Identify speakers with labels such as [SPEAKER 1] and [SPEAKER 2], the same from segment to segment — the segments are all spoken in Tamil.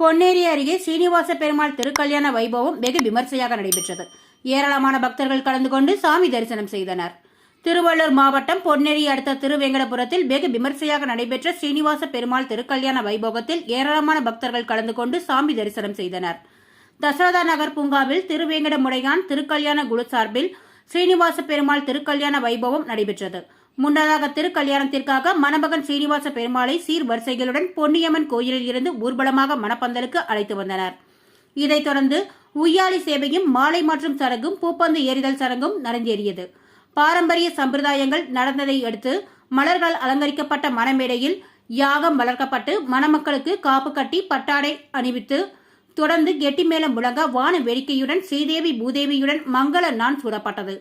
[SPEAKER 1] பொன்னேரி அருகே சீனிவாச பெருமாள் திருக்கல்யாண வைபவம் வெகு விமர்சையாக நடைபெற்றது. ஏராளமான பக்தர்கள் கலந்து கொண்டு சாமி தரிசனம் செய்தனர். திருவள்ளூர் மாவட்டம் பொன்னேரி அடுத்த திருவேங்கடபுரத்தில் வெகு விமர்சையாக நடைபெற்ற சீனிவாச பெருமாள் திருக்கல்யாண வைபோகத்தில் ஏராளமான பக்தர்கள் கலந்து கொண்டு சாமி தரிசனம் செய்தனர். தசரதா நகர் பூங்காவில் திருவேங்கட முடையான் திருக்கல்யாண குழு சார்பில் ஸ்ரீனிவாச பெருமாள் திருக்கல்யாண வைபவம் நடைபெற்றது. முன்னதாக திருக்கல்யாணத்திற்காக மணமகன் ஸ்ரீனிவாச பெருமாளை சீர் வரிசைகளுடன் பொன்னியம்மன் கோயிலில் இருந்து ஊர்வலமாக மணப்பந்தலுக்கு அழைத்து வந்தனர். இதைத் தொடர்ந்து உய்யாலி சேவையும் மாலை மாற்றும் சடங்கும் பூப்பந்து ஏறிதல் சடங்கும் நடந்தேறியது பாரம்பரிய சம்பிரதாயங்கள் நடந்ததை அடுத்து மலர்கள் அலங்கரிக்கப்பட்ட மணமேடையில் யாகம் வளர்க்கப்பட்டு மணமக்களுக்கு காப்பு கட்டி பட்டாடை அணிவித்து தொடர்ந்து கெட்டி மேளம் முழங்க வான வேடிக்கையுடன் ஸ்ரீதேவி பூதேவியுடன் மங்கள நான் சூடப்பட்டது.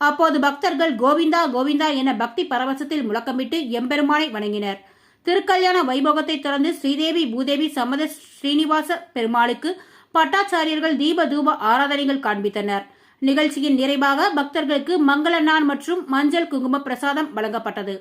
[SPEAKER 1] அப்போது பக்தர்கள் கோவிந்தா கோவிந்தா என பக்தி பரவசத்தில் முழக்கமிட்டு எம்பெருமானை வணங்கினர். திருக்கல்யாண வைபோகத்தை தொடர்ந்து ஸ்ரீதேவி பூதேவி சம்மத ஸ்ரீனிவாச பெருமாளுக்கு பட்டாச்சாரியர்கள் தீப தூப ஆராதனைகள் காண்பித்தனர். நிகழ்ச்சியின் நிறைவாக பக்தர்களுக்கு மங்கள நான் மற்றும் மஞ்சள் குங்கும பிரசாதம் வழங்கப்பட்டது.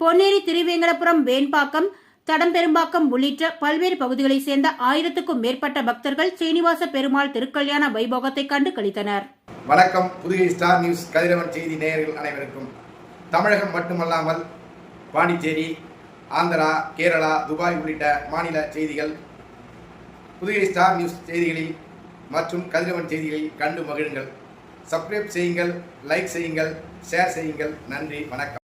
[SPEAKER 1] பொன்னேரி திருவேங்கடபுரம் வேண்பாக்கம் தடம்பெரும்பாக்கம் உள்ளிட்ட பல்வேறு பகுதிகளைச் சேர்ந்த ஆயிரத்துக்கும் மேற்பட்ட பக்தர்கள் ஸ்ரீனிவாச பெருமாள் திருக்கல்யாண வைபோகத்தை கண்டு கழித்தனர்
[SPEAKER 2] வணக்கம். புதுகை ஸ்டார் நியூஸ் கதிரவன் செய்தி நேயர்கள் அனைவருக்கும். தமிழகம் மட்டுமல்லாமல் பாண்டிச்சேரி ஆந்திரா கேரளா துபாய் உள்ளிட்ட மாநில செய்திகள். புதுகை ஸ்டார் நியூஸ் செய்திகளில் மற்றும் கதிரவன் செய்திகளில் கண்டு மகிழுங்கள். சப்ஸ்கிரைப் செய்யுங்கள் லைக் செய்யுங்கள் ஷேர் செய்யுங்கள். நன்றி வணக்கம்.